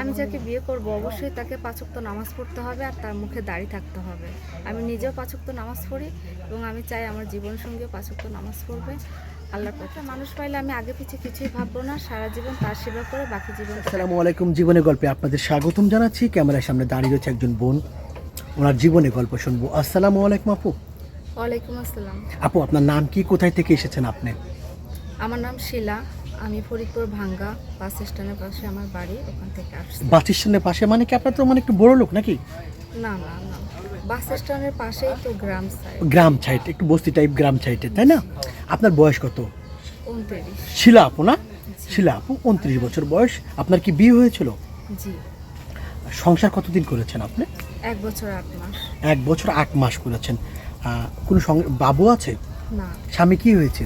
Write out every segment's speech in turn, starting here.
আমি যাকে বিয়ে করব অবশ্যই তাকে পাঁচক্ত নামাজ পড়তে হবে আর তার মুখে দাড়ি থাকতে হবে। আমি নিজেও পাঁচক্ত নামাজ পড়ি এবং আমি চাই আমার জীবন সঙ্গীও পাঁচক্ত নামাজ পড়বে। আল্লাহর কথা মানুষ পাইলে আমি আগে পিছে কিছুই ভাববো না সারা জীবন তার সেবা করে বাকি জীবন আসসালামু আলাইকুম জীবনের গল্পে আপনাদের স্বাগতম জানাচ্ছি। ক্যামেরার সামনে দাঁড়িয়ে রয়েছে একজন বোন ওনার জীবনে গল্প শুনব। আসসালামু আলাইকুম আপু। ওয়ালাইকুম আসসালাম। আপু আপনার নাম কি? কোথায় থেকে এসেছেন আপনি? আমার নাম শিলা। আমি ফরিদপুর ভাঙ্গা বাস স্ট্যান্ডের পাশে আমার বাড়ি ওখান থেকে আসছি। বাস স্ট্যান্ডের পাশে? মানে কি আপনার তো মানে একটু বড় লোক নাকি? না না না। বাস স্ট্যান্ডের পাশেই তো গ্রাম সাইড গ্রাম সাইড একটু বস্তি টাইপ গ্রাম সাইডে তাই না? আপনার বয়স কত? উনত্রিশ। শিলা আপু না? শিলা আপু উনত্রিশ বছর বয়স। আপনার কি বিয়ে হয়েছিল? জি। সংসার কতদিন করেছেন আপনি? এক বছর আট মাস। এক বছর আট মাস করেছেন। কোনো বাবু আছে? না। স্বামী কি হয়েছে?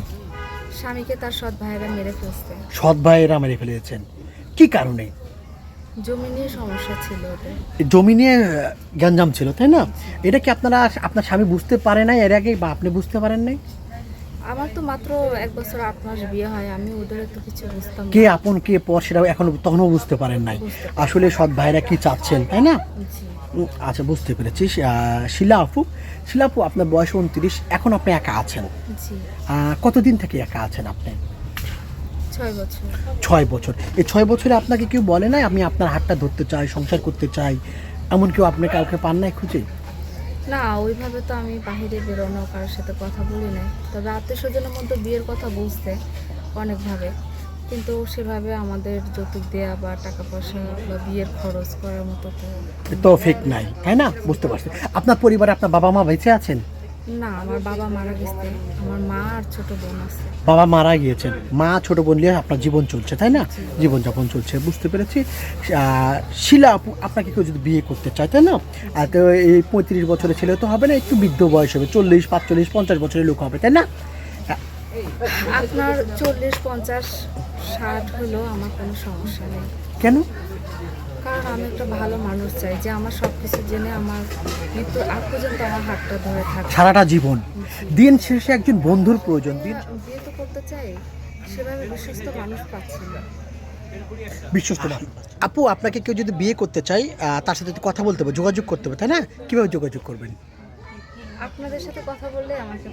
স্বামীকে তার সৎ ভাইরা মেরে ফেলছে। সৎ ভাইয়েরা মেরে ফেলেছেন। কি কারণে? জমি নিয়ে সমস্যা ছিল ওদের। জমি নিয়ে গ্যাঞ্জাম ছিল তাই না? এটা কি আপনারা আপনার স্বামী বুঝতে পারে নাই এর আগে বা আপনি বুঝতে পারেন নাই? আমার তো মাত্র এক বছর আট মাস বিয়ে হয় আমি ওদের তো কিছু বুঝতাম কে আপন কে পর সেটা এখনও তখনও বুঝতে পারেন নাই। আসলে সৎ ভাইরা কি চাচ্ছেন তাই না? আচ্ছা বুঝতে পেরেছি। শিলা আপু শিলা আপু আপনার বয়স উনত্রিশ এখন আপনি একা আছেন? কতদিন থেকে একা আছেন আপনি? ছয় বছর। এই ছয় বছরে আপনাকে কেউ বলে নাই আমি আপনার হাতটা ধরতে চাই সংসার করতে চাই? এমন কেউ আপনি কাউকে পান নাই খুঁজে? না ওইভাবে তো আমি বাহিরে বেরোনো কারোর সাথে কথা বলি নাই। তবে আত্মীয় স্বজনের মধ্যে বিয়ের কথা বুঝতে অনেকভাবে কিন্তু সেভাবে আমাদের যৌতুক দেয়া বা টাকা পয়সা বা বিয়ের খরচ করার মতো তো ফেক নাই তাই না? বুঝতে পারছি। আপনার পরিবারে আপনার বাবা মা বেঁচে আছেন? না আমার বাবা মারা গেছে। আমার মা আর ছোট বোন আছে। বাবা মারা গিয়েছেন। মা ছোট বোন নিয়ে আপনার জীবন চলছে তাই না? জীবনযাপন চলছে বুঝতে পেরেছি। শিলা আপু আপনাকে কেউ যদি বিয়ে করতে চায় তাই না? আর তো এই পঁয়ত্রিশ বছরের ছেলে তো হবে না একটু বৃদ্ধ বয়স হবে চল্লিশ পাঁচচল্লিশ পঞ্চাশ বছরের লোক হবে তাই না? আপনার চল্লিশ পঞ্চাশ ষাট হলেও আমার কোনো সমস্যা নেই। কেন? কারণ আমি একটা ভালো মানুষ চাই যে আমার সব কিছু জেনে আমার মৃত্যু আগ পর্যন্ত আমার হাতটা ধরে থাকে। সারাটা জীবন। দিন শেষে একজন বন্ধুর প্রয়োজন। দিন বিয়ে তো করতে চাই সেভাবে বিশ্বস্ত মানুষ পাচ্ছি না। বিশ্বস্ত মানুষ। আপু আপনাকে কেউ যদি বিয়ে করতে আহ, তার সাথে কথা বলতে হবে যোগাযোগ করতে হবে তাই না? কীভাবে যোগাযোগ করবেন? আপনাদের সাথে কথা বললে আমাকে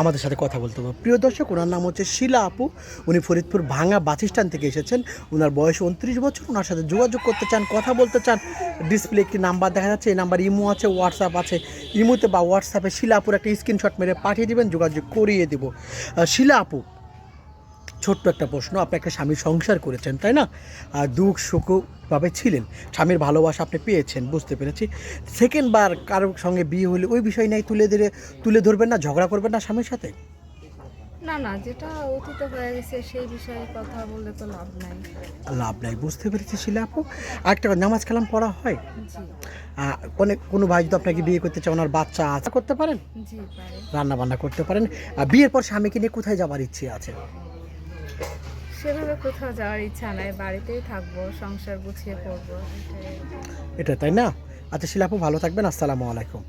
আমাদের সাথে কথা বলতে হবে। প্রিয় দর্শক, ওনার নাম হচ্ছে শিলা আপু। উনি ফরিদপুর ভাঙা বাস থেকে এসেছেন। ওনার বয়স উনত্রিশ বছর। ওনার সাথে যোগাযোগ করতে চান, কথা বলতে চান ডিসপ্লে একটি নাম্বার দেখা যাচ্ছে। এই নাম্বার ইমো আছে হোয়াটসঅ্যাপ আছে। ইমোতে বা হোয়াটসঅ্যাপে শিলা আপুর একটা স্ক্রিনশট মেরে পাঠিয়ে দেবেন, যোগাযোগ করিয়ে দেবো। শিলা আপু ছোট্ট একটা প্রশ্ন। আপনি একটা স্বামীর সংসার করেছেন তাই না? আর দুঃখ সুখভাবে ছিলেন। স্বামীর ভালোবাসা আপনি পেয়েছেন বুঝতে পেরেছি। সেকেন্ড বার কারোর সঙ্গে বিয়ে হলে ওই বিষয় নাই তুলে ধরে তুলে ধরবেন না ঝগড়া করবেন না স্বামীর সাথে? না না যেটা অতীত হয়ে গেছে সেই বিষয়ে কথা বললে তো লাভ নাই। লাভ নাই বুঝতে পেরেছি শিলা আপু। কথা, নামাজ কালাম পড়া হয়? জি। কোনো ভাই যদি আপনাকে বিয়ে করতে চায় ওনার বাচ্চা আছে করতে পারেন? জি রান্না বান্না করতে পারেন। আর বিয়ের পর স্বামীকে নিয়ে কোথায় যাবার ইচ্ছে আছে? সেভাবে কোথাও যাওয়ার ইচ্ছা নাই, বাড়িতেই থাকব, সংসার গুছিয়ে পড়ব এটা তাই না? আচ্ছা শিলাপু, ভালো থাকবেন, আসসালামু আলাইকুম।